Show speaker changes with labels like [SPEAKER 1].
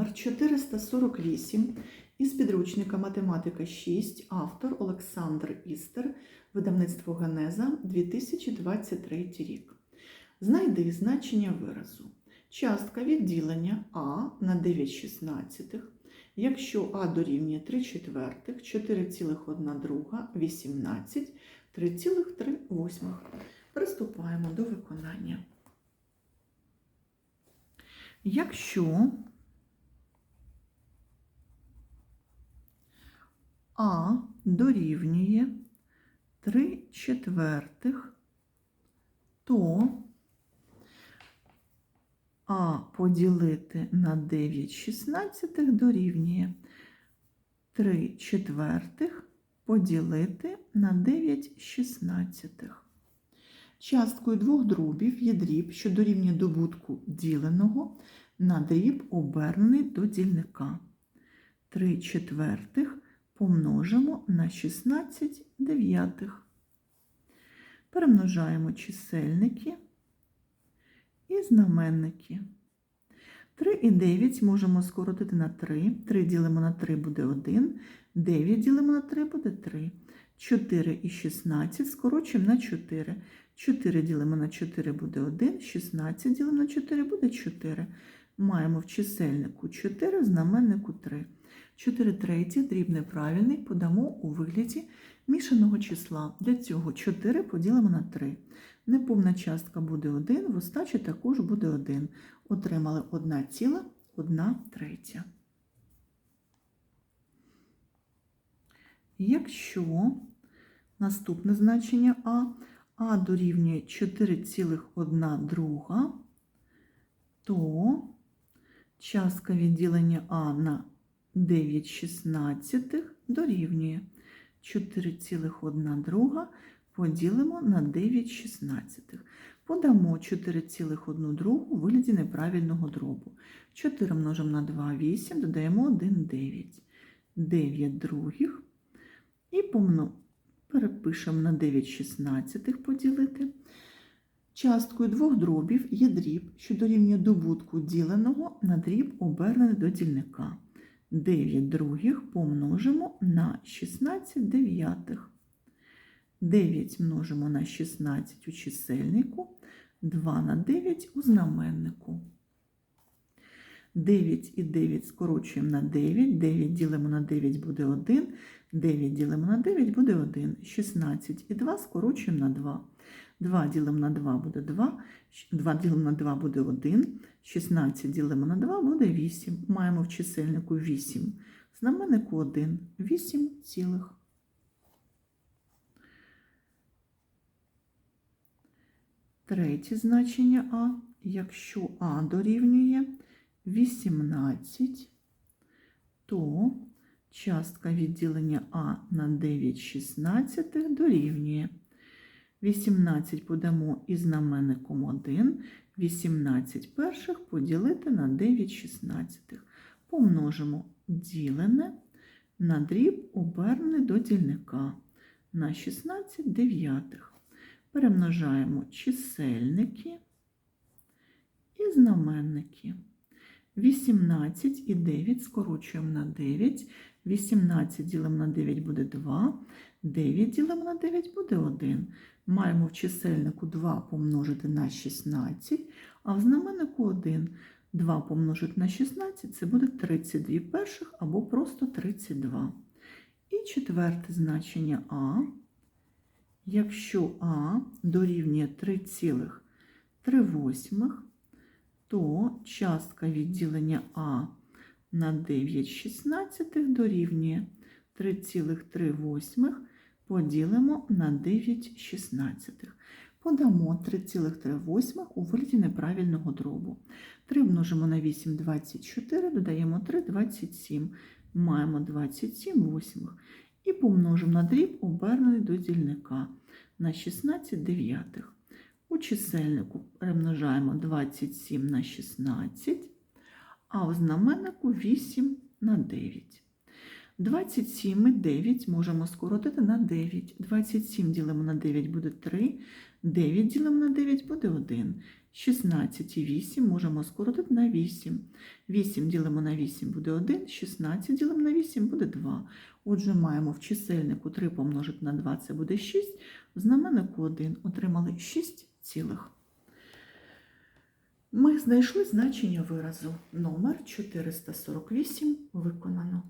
[SPEAKER 1] номер 448 із підручника Математика 6, автор Олександр Істер, видавництво Генеза 2023 рік. Знайди значення виразу. Частка відділення А на 9 шістнадцятих, якщо А дорівнює 3 четвертих, 4,1 друга, 18, 3,3 восьмих. Приступаємо до виконання. Якщо А дорівнює 3 четвертих, то А поділити на 9 шістнадцятих дорівнює 3 четвертих поділити на 9 шістнадцятих. Часткою двох дробів є дріб, що дорівнює добутку діленого на дріб, обернений до дільника. 3 четвертих помножимо на 16 дев'ятих. Перемножаємо чисельники і знаменники. 3 і 9 можемо скоротити на 3. 3 ділимо на 3 буде 1. 9 ділимо на 3 буде 3. 4 і 16 скорочуємо на 4. 4 ділимо на 4 буде 1, 16 ділимо на 4 буде 4. Маємо в чисельнику 4, в знаменнику 3. 4 треті, дріб неправильний, подамо у вигляді мішаного числа. Для цього 4 поділимо на 3. Неповна частка буде 1, в остачі також буде 1. Отримали 1 ціла, 1 третя. Якщо наступне значення А а дорівнює 4,1 друга, то частка відділення А на 9 шістнадцятих дорівнює 4,1 друга поділимо на 9 шістнадцятих. Подамо 4,1 другу у вигляді неправильного дробу. 4 множимо на 2 – 8, додаємо 1 – 9. 9 других і помножимо. Перепишемо на 9 шістнадцятих поділити. Часткою двох дробів є дріб, що дорівнює добутку діленого на дріб, обернений до дільника. 9 других помножимо на 16 дев'ятих. 9 множимо на 16 у чисельнику, 2 на 9 у знаменнику. 9 і 9 скорочуємо на 9, 9 ділимо на 9 буде 1, 9 ділимо на 9 буде 1, 16 і 2 скорочуємо на 2. 2 ділимо на 2 буде 2, 2 ділимо на 2 буде 1, 16 ділимо на 2 буде 8. Маємо в чисельнику 8, знаменнику 1, 8 цілих. Третє значення А, якщо А дорівнює 18, то частка відділення А на 9 шістнадцятих дорівнює. 18 подамо із знаменником 1, 18 перших поділити на 9 шістнадцятих. Помножимо ділене на дріб, обернений до дільника на 16 дев'ятих. Перемножаємо чисельники і знаменники. 18 і 9 скорочуємо на 9. 18 ділимо на 9 буде 2. 9 ділимо на 9 буде 1. Маємо в чисельнику 2 помножити на 16, а в знаменнику 1. 2 помножити на 16 це буде 32 перших або просто 32. І четверте значення А. Якщо А дорівнює 3,3 то частка відділення А на 9 шістнадцятих дорівнює 3,3 поділимо на 9 шістнадцятих. Подамо 3,3 у вигляді неправильного дробу. 3 множимо на 8 – 24, додаємо 3 – 27. Маємо 27 восьмих. І помножимо на дріб, обернений до дільника на 16 дев'ятих. У чисельнику перемножаємо 27 на 16, а у знаменнику 8 на 9. 27 і 9 можемо скоротити на 9. 27 ділимо на 9 буде 3, 9 ділимо на 9 буде 1. 16 і 8 можемо скоротити на 8. 8 ділимо на 8 буде 1, 16 ділимо на 8 буде 2. Отже, маємо в чисельнику 3 помножити на 2 це буде 6, в знаменнику 1 отримали 6 цілих. Ми знайшли значення виразу. Номер 448 виконано.